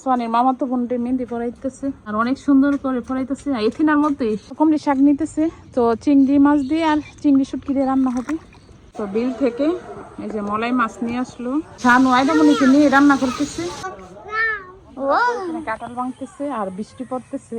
সোয়ানের মামা তো বোনটি মেহেন্দি পড়াইতেছে আর অনেক সুন্দর করে পড়াইতেছে এথিনার মতোই কমলি শাক নিতেছে তো চিংড়ি মাছ দিয়ে আর চিংড়ি শুটকি দিয়ে রান্না হবে। তো বিল থেকে এই যে মলাই মাছ নিয়ে আসলো। ছানু আয়দামনিকে নিয়ে রান্না করতেছে। এখানে কাঁঠাল ভাঙতেছে আর বৃষ্টি পড়তেছে।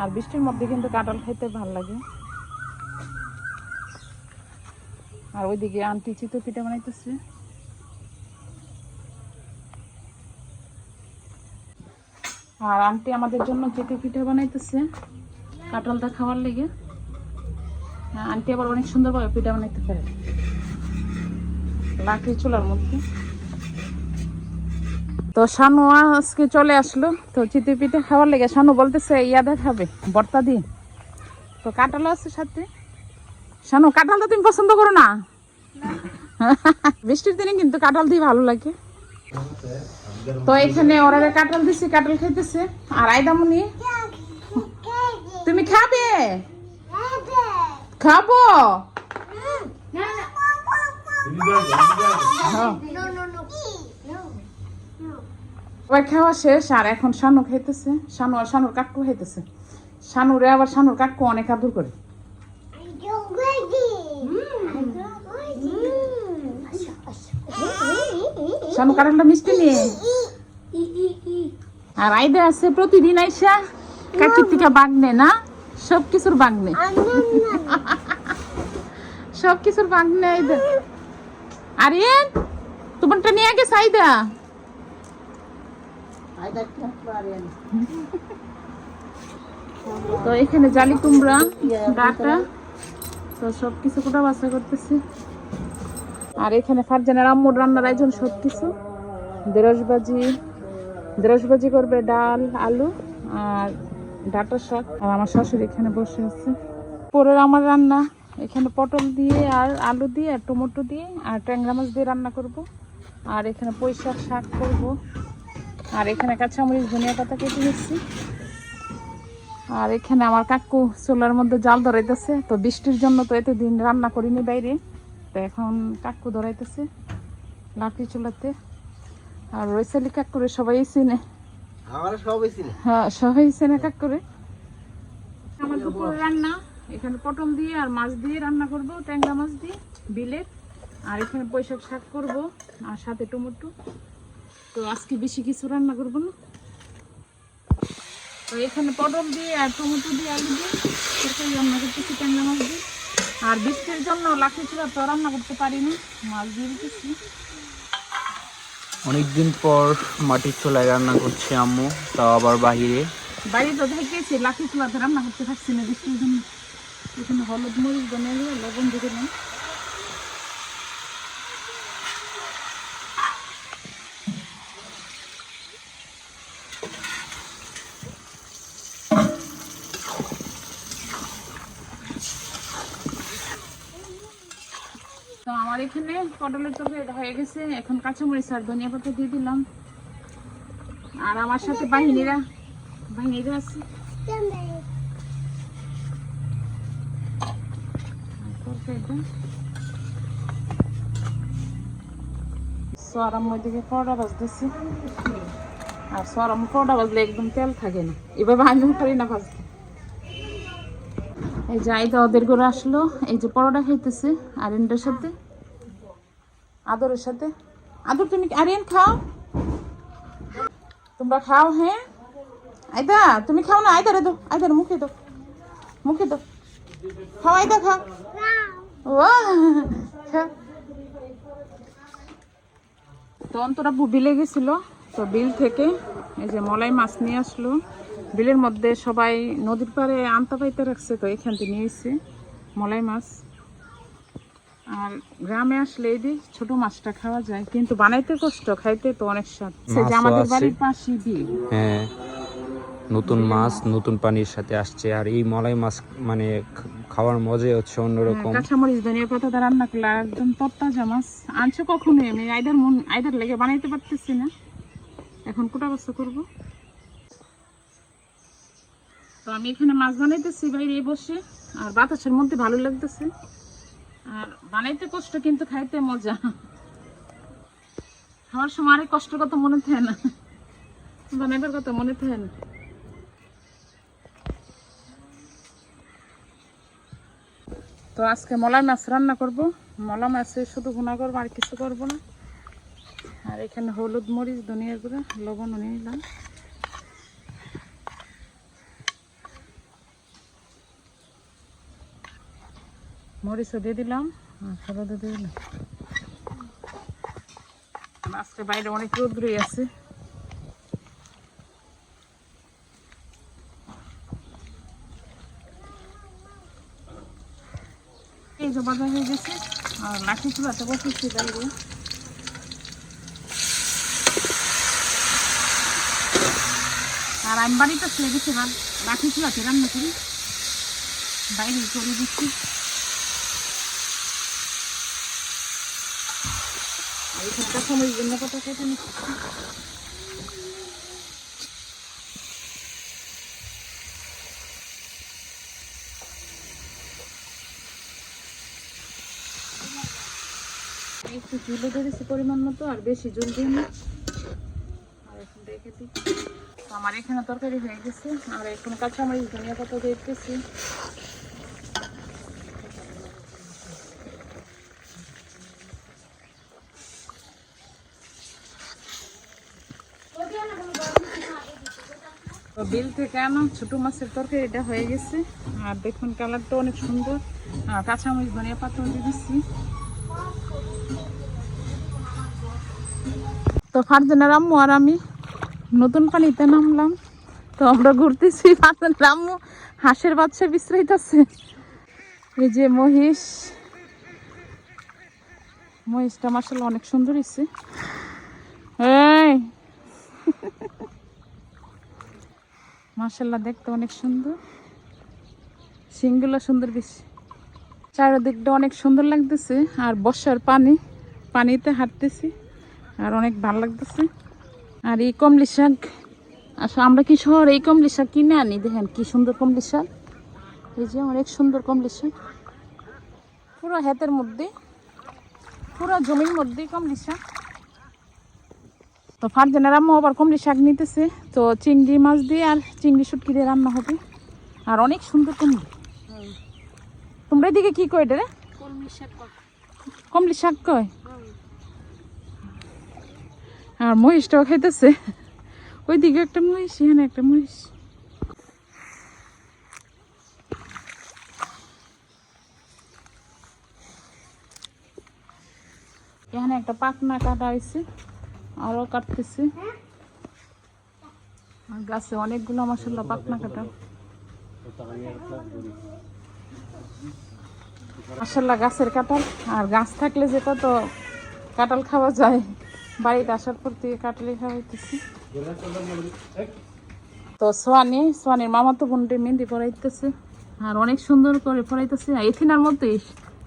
আর বৃষ্টির মধ্যে কিন্তু কাঁঠাল খেতে ভালো লাগে। আর ওইদিকে আন্টি চিতই পিঠা বানাইতেছে। আর আন্টি আমাদের জন্য চিতই পিঠা বানাইতেছে কাঁঠালটা খাওয়ার লেগে। হ্যাঁ, আন্টি আবার অনেক সুন্দরভাবে পিঠা বানাইতে পারে। লাকড়ি চুলার মধ্যে। তো শানু আজকে চলে আসলো তো চিতই পিঠা খাওয়ার লেগে শানু বলতেছে ইয়াদা খাবে বর্তা দিয়ে তো কাঁঠালও আছে সাথে। শানু কাঁঠালটা তুমি পছন্দ করো না। বৃষ্টির দিনে কিন্তু কাঁঠাল দিয়ে ভালো লাগে। তো এখানে ওরা কাঁঠাল দিছে, কাঁঠাল খাইতেছে। আর আইদামনি তুমি খাবে? খাব? হ্যাঁ। খাওয়া শেষ, আর এখন শানু খাইতেছে। শানু আর শানুর কাকু খাইতেছে। শানুরে আবার শানুর কাকু অনেক আদর করে। শানু কাঁঠালটা মিষ্টি নিয়ে। আর আইদা আছে প্রতিদিন আইসা কাকির থেকে বাগনে না সব কিছুর বাগনে সব কিছুর বাগনে আইদা। আরিয়ান তোমারটা নিয়ে গেছে আইদা? তো এখানে জালি কুমড়া ডাটা তো সব কিছু কোটা বাসা করতেছি। আর এখানে ফারজানের আম্মুর রান্নার আয়োজন সব কিছু দেরস ভাজি দেরস ভাজি করবে ডাল, আলু আর ডাটা শাক। আর আমার শাশুড়ি এখানে বসে আছে। পরের আমার রান্না, এখানে পটল দিয়ে আর আলু দিয়ে আর টমেটো দিয়ে আর ট্যাংরা মাছ দিয়ে রান্না করব। আর এখানে শাক শাক করব। আর এখানে কাঁচামরিচ, ধনিয়া পাতা কেটে নিচ্ছি। আর এখানে আমার কাকু চুলার মধ্যে জাল ধরাইতেছে, তো বৃষ্টির জন্য তো এতদিন রান্না করিনি বাইরে। তো এখন কাকু ধরাইতেছে লাঠি চুলাতে। আর রৈসালি কাকুরে সবাই চিনে সবাই ছিল হ্যাঁ সবাই চেনে কাকুরে। আমার দুপুরে রান্না এখানে পটল দিয়ে আর মাছ দিয়ে রান্না করব ট্যাংরা মাছ দিয়ে বিলের। আর এখানে শাক করব আর সাথে টমেটো। তো আজকে বেশি কিছু রান্না করব না। তো এখানে পটল দিয়ে আর টমেটো দিয়ে আলু দিয়ে রান্না করতেছি ট্যাংরা মাছ দিয়ে। আর বৃষ্টির জন্য লাঠি চূড়া তো রান্না করতে পারিনি মাছ দিয়ে দিতেছি অনেকদিন পর মাটির চুলায় রান্না করছে আম্মু তাও আবার বাহিরে। বাইরে তো দেখেছি লাঠি চুলাতে রান্না করতে পারছি না বৃষ্টির জন্য। এখানে হলুদ মরিচ বানিয়ে লবণ দিয়ে দিলাম। তো আমার এখানে পটলের তরকারি হয়ে গেছে। এখন কাঁচামরিচ আর ধনিয়া পাতা দিয়ে দিলাম। আর আমার সাথে বাহিনীরা বাহিনীরা আছে। তরকারিটা। আর সরাম পরোটা বাজলে একদম তেল থাকে না। এভাবে আমিও পারি না ভাজতে। এই যে আইদা ওদের করে আসলো। এই যে পরোটা খাইতেছে আর এনটার সাথে। আদরের সাথে। আদর, তুমি আরিয়ান খাও? তোমরা খাও হ্যাঁ? আইদা তুমি খাও না? আইদারে দো আইদারে মুখে দো মুখে দো খাও আইদা খাও। ও খা। তো অন্তরা বিলে গেছিল তো বিল থেকে এই যে মলাই মাছ নিয়ে আসলো। বিলের মধ্যে সবাই নদীর পাড়ে আনতে পাইতে রাখছে তো এখান থেকে নিয়ে এসে মলাই মাছ। আর গ্রামে আসলে এই যে ছোট মাছটা খাওয়া যায় কিন্তু বানাইতে কষ্ট খাইতে তো অনেক স্বাদ। যে আমাদের বাড়ির পাশে বিল। হ্যাঁ নতুন মাছ নতুন পানির সাথে আসছে আর এই মলাই মাছ মানে খাওয়ার মজাই হচ্ছে অন্যরকম। কাঁচামরিচ ধনিয়া পাতা দিয়ে রান্না করলে একদম তত্তাজা মাছ। আনছো কখনো আমি আইদার মন আইদার লেগে বানাইতে পারতেছি না। এখন কোটা বস্তা করব। তো আমি এখানে মাছ বানাইতেছি বাইরে বসে, আর বাতাসের মধ্যে ভালো লাগতেছে। আর বানাইতে কষ্ট, কিন্তু খাইতে মজা। খাওয়ার সময় আরে কষ্ট কত মনে থাকে না। বানাইবার কথা মনে থাকে না। তো আজকে মলা মাছ রান্না করব। মলা মাছে শুধু গুণা করব, আর কিছু করব না। আর এখানে হলুদ মরিচ, ধনিয়া গুঁড়া, লবণ নিয়ে নিলাম। মরিচও দিয়ে দিলাম, আর দিয়ে দিলাম। আজকে বাইরে অনেক রোদ্রই আছে। আর বাইরে। আর আমি বাড়িতে ছেড়ে গেছি এবার লাঠি চুলাতে রান্না করি। বাইরে করে দিচ্ছি। আর এখানকার সময় জন্য কত নিচ্ছি একটু চুলে ধরেছি পরিমাণ মতো, আর বেশি জল দিই না। আর এখন রেখে দিই। আমার এখানে তরকারি হয়ে গেছে, আর এখন কাঁচামরিচ, ধনিয়া পাতা দেখতেছি তো বিল থেকে আনা, ছোট মাছের তরকারি, এটা হয়ে গেছে। আর দেখুন, কালারটা অনেক সুন্দর। কাঁচামরিচ, ধনিয়া পাতা দিয়ে দিচ্ছি। তো ফারজানের আম্মু আর আমি নতুন পানিতে নামলাম। তো আমরা ঘুরতেছি ফারজানের আম্মু, হাঁসের বাচ্চা বিশ্রাইতেছে। এই যে মহিষ। মহিষটা মাসাল অনেক সুন্দর হয়েছে এই মাসাল্লাহ দেখতে অনেক সুন্দর। সিংগুলো সুন্দর বেশি। চারিদিকটা অনেক সুন্দর লাগতেছে, আর বর্ষার পানি, পানিতে হাঁটতেছি, আর অনেক ভালো লাগতেছে। আর এই কমলি শাক আসলে আমরা কি শহর এই কমলি শাক কিনে আনি? দেখেন, কি সুন্দর কমলি শাক। এই যে অনেক সুন্দর কমলি শাক। পুরো হাতের মধ্যে, পুরো জমির মধ্যে কমলি শাক। তো ফারজানের আম্মু আবার কমলি শাক নিতেছে। তো চিংড়ি মাছ দিয়ে আর চিংড়ি শুটকি দিয়ে রান্না হবে। আর অনেক সুন্দর কমলি। তোমরা এদিকে কি কয় রে? কমলি শাক কয়? আর মহিষটাও খাইতেছে। ওইদিকে একটা মহিষ এখানে একটা মহিষ। এখানে একটা পাকনা কাটা হয়েছে আরও কাটতেছি। আর গাছে অনেকগুলো মশলা পাকনা কাটা। মাসাল্লাহ গাছের কাঁঠাল। আর গাছ থাকলে যেটা তো কাঁঠাল খাওয়া যায়। বাড়িতে আসার পর থেকে কাঁঠালি খাওয়াইতেছি। তো সোয়ানি, সোয়ানির মামা তো বোনটি মেহেন্দি পড়াইতেছে আর অনেক সুন্দর করে পড়াইতেছে এথিনার মতোই।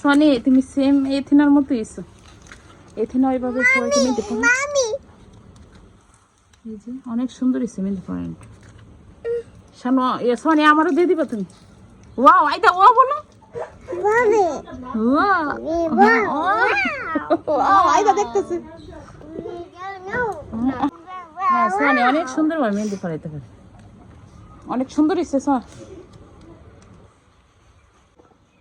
সোয়ানি, তুমি সেম এথিনার মতোই ইসো এথিনা ওইভাবে সবাইকে মেহেন্দি পড়াই এই যে অনেক সুন্দর মেহেন্দি পড়াই শানু এ সোয়ানি আমারও দিয়ে দিবা তুমি। ওয়াও আইদা ও বলো। হ্যাঁ অনেক সুন্দর ভাবে মেহেন্দি পারে। অনেক সুন্দর হয়েছে সোয়া।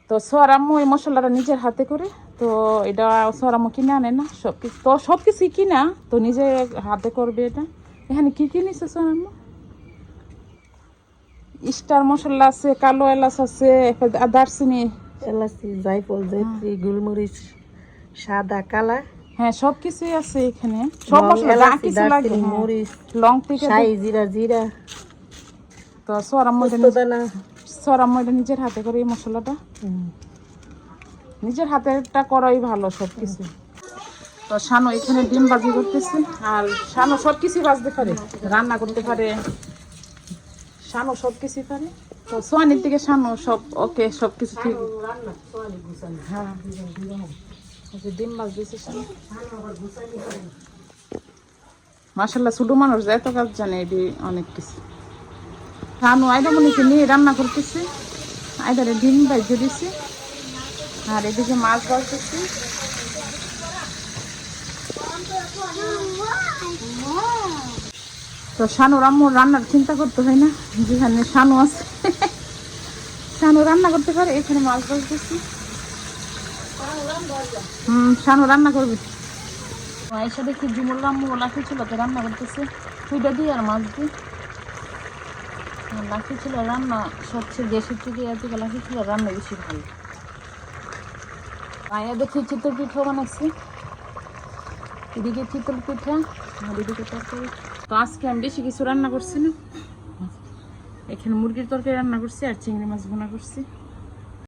তো সোয়ার আম্মু এই মশলাটা নিজের হাতে করে তো এটা সোয়ার আম্মু কিনে আনে না সব কিছু তো সব কিছুই কিনা তো নিজে হাতে করবে এটা। এখানে কি কি নিছে আম্মু? স্টার মশলা আছে কালো এলাচ আছে দারচিনি। এলাচি জায়ফল জয়ত্রী গোলমরিচ সাদা কালা। হ্যাঁ সব কিছুই আছে এখানে। সব মশলা যা কিছু লাগে হ্যাঁ। মরিচ লং থেকে শাহি জিরা জিরা। তো আম্মু এটা নিজের হাতে করে এই মশলাটা। নিজের হাতেরটা করাই ভালো সব কিছু তো শানু এখানে ডিম বাজি করতেছে। আর শানু সব কিছু বাজতে পারে, রান্না করতে পারে। শানু সব কিছু পারে। তো সোয়ানির দিকে শানু সব, ওকে সব কিছু ঠিক। হ্যাঁ ডিম বাজতেছে শানু। মাসাল্লাহ ছোট মানুষ যায় তো কাজ জানে এটি অনেক কিছু। শানু আইদামনিকে নিয়ে রান্না করতেছে। আইদারে ডিম বাজিয়ে দিছি। আর এদিকে মাছ বাজতেছি তো শানু আম্মুর রান্নার চিন্তা করতে হয় না, যেখানে শানু আছে। শানু রান্না করতে পারে, এখানে মাছ বসতেছি হুম, শানু রান্না করবে। এসে দেখি জুমুর আম্মু ছিল, তো রান্না করতেছে। তুইটা দিই আর মাছ দিই লাঠি ছিল, রান্না সবচেয়ে দেশের থেকে এত লাঠি ছিল, রান্না বেশি ভালো। মায়া দেখি চিতল পিঠা বানাচ্ছি এদিকে চিতল পিঠা? আর এদিকে তরকারি। তো আজকে আমি বেশি কিছু রান্না করছি না। এখানে মুরগির তরকারি রান্না করছি আর চিংড়ি মাছ ভোনা করছি।